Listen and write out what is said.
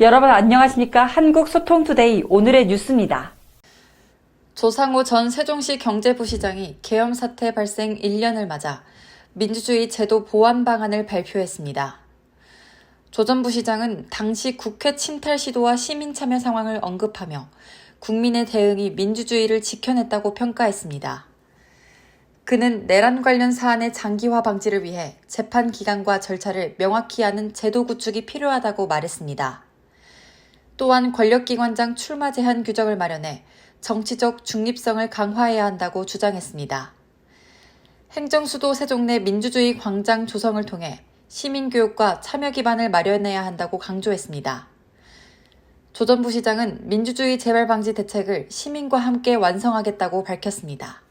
여러분 안녕하십니까? 한국소통투데이 오늘의 뉴스입니다. 조상우 전 세종시 경제부시장이 계엄 사태 발생 1년을 맞아 민주주의 제도 보완 방안을 발표했습니다. 조 전 부시장은 당시 국회 침탈 시도와 시민 참여 상황을 언급하며 국민의 대응이 민주주의를 지켜냈다고 평가했습니다. 그는 내란 관련 사안의 장기화 방지를 위해 재판 기간과 절차를 명확히 하는 제도 구축이 필요하다고 말했습니다. 또한 권력기관장 출마 제한 규정을 마련해 정치적 중립성을 강화해야 한다고 주장했습니다. 행정수도 세종 내 민주주의 광장 조성을 통해 시민교육과 참여 기반을 마련해야 한다고 강조했습니다. 조 전 부시장은 민주주의 재발 방지 대책을 시민과 함께 완성하겠다고 밝혔습니다.